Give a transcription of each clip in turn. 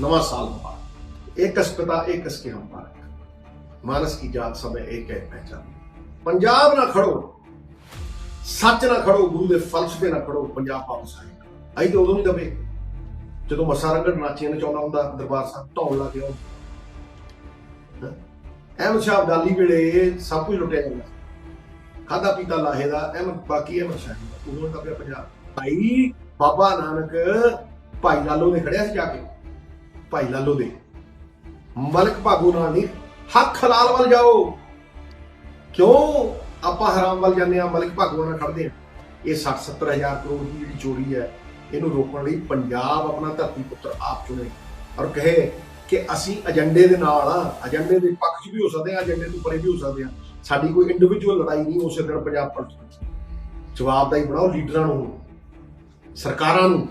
नवा साल मुबारक एक कस पिता एक कस के हम पारक मानस की जात सब है एक है पहचान पंजाब ना खड़ो ਸੱਚ ਨਾ ਖੜੋ ਗੁਰੂ ਦੇ ਫਲਸਫੇ ਨਾ ਖੜੋ ਪੰਜਾਬ ਵਾਪਸ ਆਏਗਾ ਅਈ ਤੇ ਉਦੋਂ ਨਹੀਂ ਦਬੇ ਜਦੋਂ ਮੱਸਾ ਰੰਗੜ ਨਾਚੀਆਂ ਨਚਾਉਂਦਾ ਹੁੰਦਾ ਦਰਬਾਰ ਸਾਹਿਬ ਢੌਲ ਲਾ ਕੇ ਆਉਂਦਾ ਅਹਿਮਦ ਸ਼ਾਹ ਅਬਦਾਲੀ ਵੇਲੇ ਸਭ ਕੁਝ ਲੁੱਟਿਆ ਜਾਂਦਾ ਖਾਦਾ ਪੀਤਾ ਲਾਹੇ ਦਾ ਅਹਿਮਦ ਬਾਕੀ ਅਹਿਮਦ ਸ਼ਾਹ ਦਾ ਉਦੋਂ ਦਬਿਆ ਪੰਜਾਬ ਭਾਈ ਬਾਬਾ ਨਾਨਕ ਭਾਈ ਲਾਲੋ ਨੇ ਖੜਿਆ ਸੀ ਜਾ ਕੇ ਭਾਈ ਲਾਲੋ ਦੇ। ਮਲਕ ਭਾਗੂ ਨਾਲ ਨਹੀਂ, ਹੱਕ ਹਲਾਲ ਵੱਲ ਜਾਓ। ਕਿਉਂ ਆਪਾਂ ਹਰਾਮ ਵੱਲ ਜਾਂਦੇ ਆ ਮਲਕ ਭਾਗੂ ਨਾਲ ਖੜਦੇ ਆ ਇਹ 60 70 ਕਰੋੜ ਦੀ ਜਿਹੜੀ ਚੋਰੀ ਹੈ, ਇਹਨੂੰ ਰੋਕਣ ਲਈ ਪੰਜਾਬ ਆਪਣਾ ਧਰਤੀ ਪੁੱਤਰ ਆਪ ਚੁਣੇ। ਔਰ ਕਹੇ ਕਿ ਅਸੀਂ ਏਜੰਡੇ ਦੇ ਨਾਲ ਆ ਏਜੰਡੇ ਦੇ ਪੱਖ 'ਚ ਵੀ ਹੋ ਸਕਦੇ ਆ ਏਜੰਡੇ ਤੋਂ ਪਰੇ ਵੀ ਹੋ ਸਕਦੇ ਆ ਸਾਡੀ ਕੋਈ ਇੰਡੀਵਿਜੂਅਲ ਲੜਾਈ ਨਹੀਂ, ਉਸੇ ਦਿਨ ਪੰਜਾਬ ਪੁਲਿਸ ਜਵਾਬਦਾਰੀ ਬਣਾਓ ਲੀਡਰਾਂ ਨੂੰ, ਸਰਕਾਰਾਂ ਨੂੰ।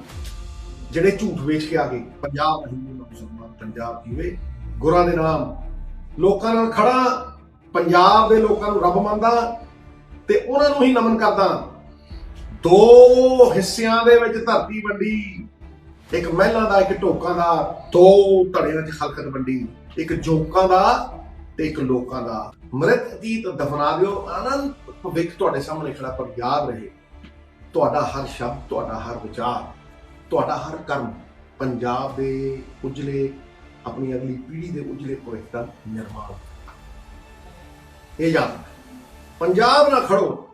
ਜਿਹੜੇ ਝੂਠ ਵੇਚ ਕੇ ਆ ਗਏ। ਪੰਜਾਬ ਹਿੰਦੂ ਮੁਸਲਮਾਨ, ਪੰਜਾਬ ਜੀਵੇ ਗੁਰਾਂ ਦੇ ਨਾਮ। ਲੋਕਾਂ ਨਾਲ ਖੜਾ ਪੰਜਾਬ ਦੇ ਲੋਕਾਂ ਨੂੰ ਰੱਬ ਮੰਨਦਾ ਤੇ ਉਹਨਾਂ ਨੂੰ ਹੀ ਨਮਨ ਕਰਦਾ। ਦੋ ਹਿੱਸਿਆਂ ਦੇ ਵਿੱਚ ਧਰਤੀ ਵੰਡੀ। ਇੱਕ ਮਹਿਲਾਂ ਦਾ, ਇੱਕ ਢੋਕਾਂ ਦਾ। ਦੋ ਧੜਿਆਂ 'ਚ ਖਲਕਤ ਵੰਡੀ। ਇੱਕ ਜੋਕਾਂ ਦਾ ਤੇ ਇੱਕ ਲੋਕਾਂ ਦਾ। ਮ੍ਰਿਤ ਅਤੀਤ ਦਫਨਾ ਦਿਓ। ਅਨੰਤ ਭਵਿੱਖ ਤੁਹਾਡੇ ਸਾਹਮਣੇ ਖੜਾ ਪਰ ਯਾਦ ਰਹੇ। ਤੁਹਾਡਾ ਹਰ ਸ਼ਬਦ, ਤੁਹਾਡਾ ਹਰ ਵਿਚਾਰ। ਤੁਹਾਡਾ ਹਰ ਕਰਮ ਪੰਜਾਬ ਦੇ ਉਜਲੇ, ਆਪਣੀ ਅਗਲੀ ਪੀੜ੍ਹੀ ਦੇ ਉਜਲੇ ਭਵਿੱਖ ਦਾ ਨਿਰਮਾਣ। ਇਹ ਯਾਦ ਪੰਜਾਬ ਨਾਲ ਖੜੋ,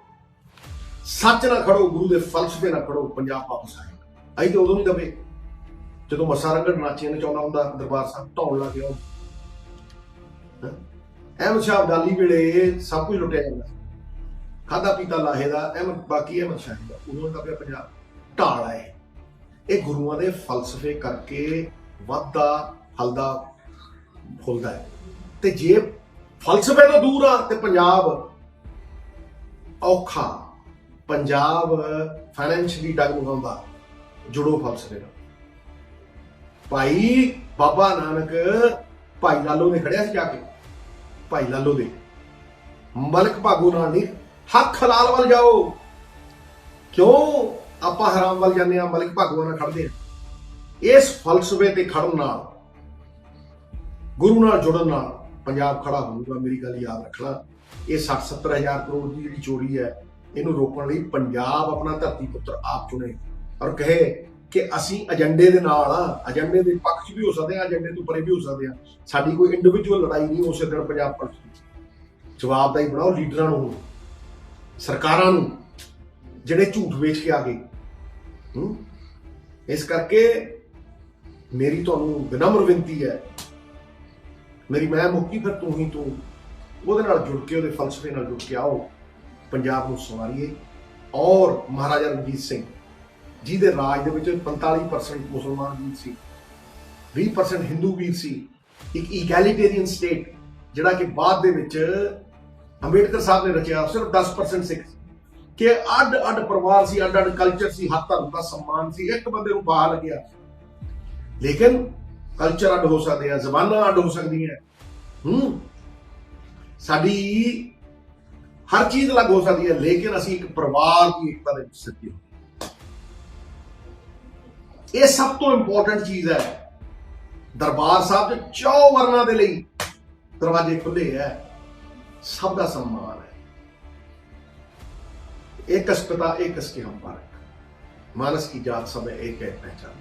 ਸੱਚ ਨਾਲ ਖੜੋ, ਗੁਰੂ ਦੇ ਫਲਸਫੇ ਨਾਲ ਖੜੋ, ਪੰਜਾਬ ਵਾਪਸ ਆਏਗਾ ਅਈ ਤੇ ਉਦੋਂ ਨਹੀਂ ਦਵੇ ਜਦੋਂ ਮੱਸਾ ਰੰਗੜ ਨਾਚੀਆਂ ਚਾਹੁੰਦਾ ਹੁੰਦਾ, ਦਰਬਾਰ ਸਾਹਿਬ ਢੌਲ ਲੱਗ ਗਿਆ। ਅਹਿਮਦ ਸ਼ਾਹ ਅਬਦਾਲੀ ਵੇਲੇ ਸਭ ਕੁਝ ਲੁੱਟਿਆ ਜਾਂਦਾ ਖਾਦਾ ਪੀਤਾ ਲਾਹੇ ਦਾ, ਅਹਿਮਦ, ਬਾਕੀ ਅਹਿਮਦ ਸ਼ਾਹ ਦਾ। ਉਦੋਂ ਦਾ ਪਿਆ ਪੰਜਾਬ। ਢਾਲ ਆਏ। ਇਹ ਗੁਰੂਆਂ ਦੇ ਫਲਸਫੇ ਕਰਕੇ ਵੱਧਦਾ ਫਲਦਾ ਫੁੱਲਦਾ ਹੈ। ਤੇ ਜੇ ਫਲਸਫੇ ਤੋਂ ਦੂਰ ਆ ਤੇ ਪੰਜਾਬ ਔਖਾ। ਪੰਜਾਬ ਫਾਈਨੈਂਸ਼ਲੀ ਡਗਮਗਾਉਂਦਾ, ਜੁੜੋ ਫਲਸਫੇ ਨਾਲ ਭਾਈ ਬਾਬਾ ਨਾਨਕ ਭਾਈ ਲਾਲੋ ਨੇ ਖੜਿਆ ਸੀ ਜਾ ਕੇ। ਭਾਈ ਲਾਲੋ ਦੇ। ਮਲਕ ਭਾਗੂ ਨਾਲ ਨਹੀਂ, ਹੱਕ ਹਲਾਲ ਵੱਲ ਜਾਓ। ਕਿਉਂ? ਆਪਾਂ ਹਰਾਮ ਵੱਲ ਜਾਂਦੇ ਆ ਮਲਿਕ ਭਗਵਾਨ ਨਾਲ ਖੜਦੇ ਆ ਇਸ ਫਲਸਫੇ ਤੇ ਖੜਨ ਨਾਲ, ਗੁਰੂ ਨਾਲ ਜੁੜਨ ਨਾਲ ਪੰਜਾਬ ਖੜਾ ਹੋਊਗਾ, ਮੇਰੀ ਗੱਲ ਯਾਦ ਰੱਖਣਾ। ਇਹ 60 70 ਹਜ਼ਾਰ ਕਰੋੜ ਦੀ ਜਿਹੜੀ ਚੋਰੀ ਹੈ, ਇਹਨੂੰ ਰੋਕਣ ਲਈ ਪੰਜਾਬ ਆਪਣਾ ਧਰਤੀ ਪੁੱਤਰ ਆਪ ਚੁਣੇ। ਔਰ ਕਹੇ ਕਿ ਅਸੀਂ ਏਜੰਡੇ ਦੇ ਨਾਲ ਆ, ਏਜੰਡੇ ਦੇ ਪੱਖ 'ਚ ਵੀ ਹੋ ਸਕਦੇ ਆ ਏਜੰਡੇ ਤੋਂ ਪਰੇ ਵੀ ਹੋ ਸਕਦੇ ਆ ਸਾਡੀ ਕੋਈ ਇੰਡੀਵਿਜੂਅਲ ਲੜਾਈ ਨਹੀਂ, ਉਸੇ ਦਿਨ ਪੰਜਾਬ ਪੁਲਿਸ ਜਵਾਬਦਾਰੀ ਬਣਾਓ, ਲੀਡਰਾਂ ਨੂੰ, ਸਰਕਾਰਾਂ ਨੂੰ। ਜਿਹੜੇ ਝੂਠ ਵੇਚ ਕੇ ਆ ਗਏ। ਹੂੰ? ਇਸ ਕਰਕੇ ਮੇਰੀ ਤੁਹਾਨੂੰ ਵਿਨਮਰ ਬੇਨਤੀ ਹੈ। ਮੇਰੀ ਮੈਂ ਮੁੱਕੀ ਫਿਰ ਤੂੰ ਹੀ ਤੂੰ। ਉਹਦੇ ਨਾਲ ਜੁੜ ਕੇ, ਉਹਦੇ ਫਲਸਫੇ ਨਾਲ ਜੁੜ ਕੇ ਆਓ। ਪੰਜਾਬ ਨੂੰ ਸਵਾਰੀਏ। ਔਰ ਮਹਾਰਾਜਾ ਰਣਜੀਤ ਸਿੰਘ, ਜਿਹਦੇ ਰਾਜ ਦੇ ਵਿੱਚ 45% ਮੁਸਲਮਾਨ ਵੀਰ ਸੀ 20% ਹਿੰਦੂ ਵੀਰ ਸੀ, ਇੱਕ ਇਗੈਲਿਟੇਰੀਅਨ ਸਟੇਟ ਜਿਹੜਾ ਕਿ ਬਾਅਦ ਦੇ ਵਿੱਚ ਅੰਬੇਡਕਰ ਸਾਹਿਬ ਨੇ ਰਚਿਆ, ਸਿਰਫ 10% ਸਿੱਖ ਕਿ ਅੱਡ ਅੱਡ ਪਰਿਵਾਰ ਸੀ, ਅੱਡ ਅੱਡ ਕਲਚਰ ਸੀ ਹੱਥ ਧਰਮ ਦਾ ਸਨਮਾਨ ਸੀ, ਇੱਕ ਬੰਦੇ ਨੂੰ ਬਾਹਰ ਲੱਗਿਆ ਲੇਕਿਨ ਕਲਚਰ ਅੱਡ ਹੋ ਸਕਦੇ ਆ, ਜ਼ਬਾਨਾਂ ਅੱਡ ਹੋ ਸਕਦੀਆਂ ਹੂੰ। ਸਾਡੀ ਹਰ ਚੀਜ਼ ਅਲੱਗ ਹੋ ਸਕਦੀ ਹੈ ਲੇਕਿਨ ਅਸੀਂ ਇੱਕ ਪਰਿਵਾਰ ਦੀ ਏਕਤਾ ਦੇ ਵਿੱਚ ਸਿੱਧੇ ਹਾਂ। ਇਹ ਸਭ ਤੋਂ ਇੰਪੋਰਟੈਂਟ ਚੀਜ਼ ਹੈ। ਦਰਬਾਰ ਸਾਹਿਬ ਦੇ ਚੌ ਵਰਨਾਂ ਦੇ ਲਈ ਦਰਵਾਜ਼ੇ ਖੁੱਲੇ ਹੈ ਸਭ ਦਾ ਸਨਮਾਨ ਹੈ। एक कस पिता एक कस के हम पारक मानस की जात सब है एक है पहचान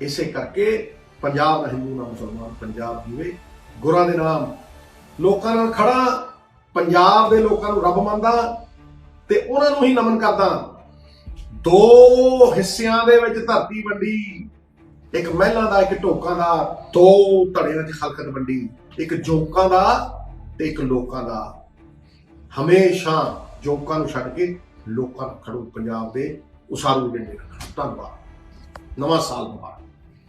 ਇਸੇ ਕਰਕੇ ਪੰਜਾਬ ਨਾ ਹਿੰਦੂ ਨਾ ਮੁਸਲਮਾਨ ਪੰਜਾਬ ਜੀਵੇ ਗੁਰਾਂ ਦੇ ਨਾਮ ਲੋਕਾਂ ਨਾਲ ਖੜਾ ਪੰਜਾਬ ਦੇ ਲੋਕਾਂ ਨੂੰ ਰੱਬ ਮੰਨਦਾ ਤੇ ਉਹਨਾਂ ਨੂੰ ਹੀ ਨਮਨ ਕਰਦਾ ਦੋ ਹਿੱਸਿਆਂ ਦੇ ਵਿੱਚ ਧਰਤੀ ਵੰਡੀ ਇੱਕ ਮਹਿਲਾਂ ਦਾ ਇੱਕ ਢੋਕਾਂ ਦਾ ਦੋ ਧੜਿਆਂ 'ਚ ਖਲਕਤ ਵੰਡੀ ਇੱਕ ਜੋਕਾਂ ਦਾ ਤੇ ਇੱਕ ਲੋਕਾਂ ਦਾ ਹਮੇਸ਼ਾ ਜੋਕਾਂ ਨੂੰ ਛੱਡ ਕੇ ਲੋਕਾਂ ਨੂੰ ਖੜੋ ਪੰਜਾਬ ਦੇ ਉਸਾਰੂ ਏਜੰਡੇ ਧੰਨਵਾਦ। ਨਵਾਂ ਸਾਲ ਮੁਬਾਰਕ।